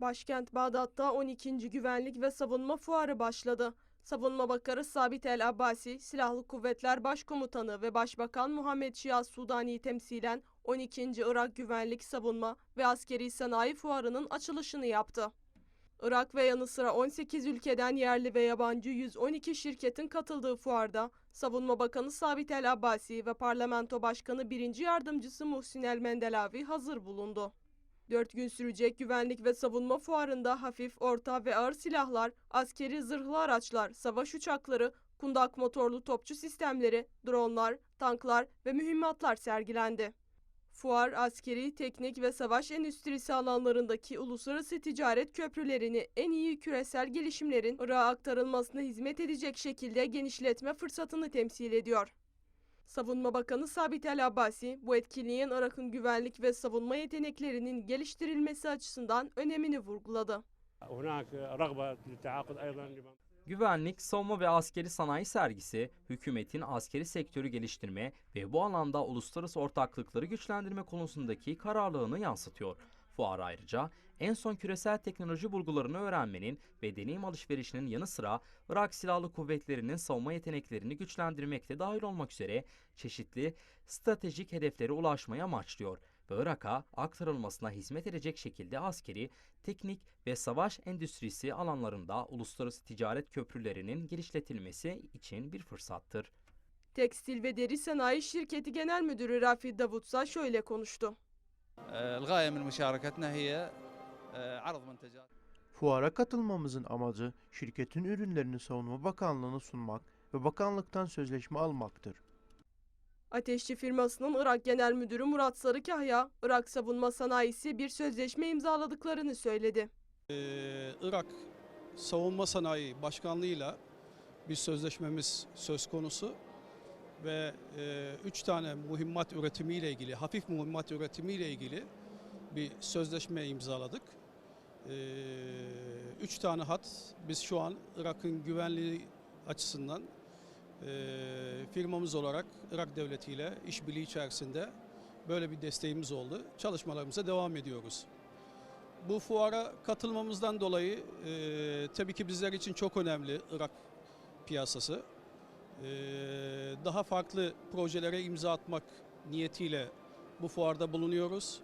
Başkent Bağdat'ta 12. Güvenlik ve Savunma Fuarı başladı. Savunma Bakanı Sabit El Abbasi, Silahlı Kuvvetler Başkomutanı ve Başbakan Muhammed Şia Sudani'yi temsilen 12. Irak Güvenlik Savunma ve Askeri Sanayi Fuarı'nın açılışını yaptı. Irak ve yanı sıra 18 ülkeden yerli ve yabancı 112 şirketin katıldığı fuarda Savunma Bakanı Sabit El Abbasi ve Parlamento Başkanı 1. Yardımcısı Muhsin El Mendelavi hazır bulundu. Dört gün sürecek güvenlik ve savunma fuarında hafif, orta ve ağır silahlar, askeri zırhlı araçlar, savaş uçakları, kundak motorlu topçu sistemleri, dronlar, tanklar ve mühimmatlar sergilendi. Fuar, askeri, teknik ve savaş endüstrisi alanlarındaki uluslararası ticaret köprülerini en iyi küresel gelişimlerin Irak'a aktarılmasına hizmet edecek şekilde genişletme fırsatını temsil ediyor. Savunma Bakanı Sabit El Abbasi, bu etkinliğin Irak'ın güvenlik ve savunma yeteneklerinin geliştirilmesi açısından önemini vurguladı. Güvenlik, savunma ve askeri sanayi sergisi, hükümetin askeri sektörü geliştirme ve bu alanda uluslararası ortaklıkları güçlendirme konusundaki kararlılığını yansıtıyor. Fuar ayrıca en son küresel teknoloji bulgularını öğrenmenin ve deneyim alışverişinin yanı sıra Irak Silahlı Kuvvetleri'nin savunma yeteneklerini güçlendirmekte dahil olmak üzere çeşitli stratejik hedeflere ulaşmayı amaçlıyor ve Irak'a aktarılmasına hizmet edecek şekilde askeri, teknik ve savaş endüstrisi alanlarında uluslararası ticaret köprülerinin genişletilmesi için bir fırsattır. Tekstil ve Deri Sanayi Şirketi Genel Müdürü Rafi Davutsa şöyle konuştu. آه، الغاية من مشاركتنا هي آه، عرض منتجات Fuara katılmamızın amacı şirketin ürünlerini Savunma Bakanlığı'na sunmak ve bakanlıktan sözleşme almaktır. Ateşçi firmasının Irak Genel Müdürü Murat Sarıkahya, Irak Savunma Sanayisi bir sözleşme imzaladıklarını söyledi. Ee, Irak Savunma Sanayi Başkanlığı'yla bir sözleşmemiz söz konusu ve e, üç tane mühimmat üretimiyle ilgili, hafif mühimmat üretimiyle ilgili bir sözleşme imzaladık. Ee, üç tane hat biz şu an Irak'ın güvenliği açısından e, firmamız olarak Irak Devleti ile işbirliği içerisinde böyle bir desteğimiz oldu. Çalışmalarımıza devam ediyoruz. Bu fuara katılmamızdan dolayı e, tabii ki bizler için çok önemli Irak piyasası. E, daha farklı projelere imza atmak niyetiyle bu fuarda bulunuyoruz.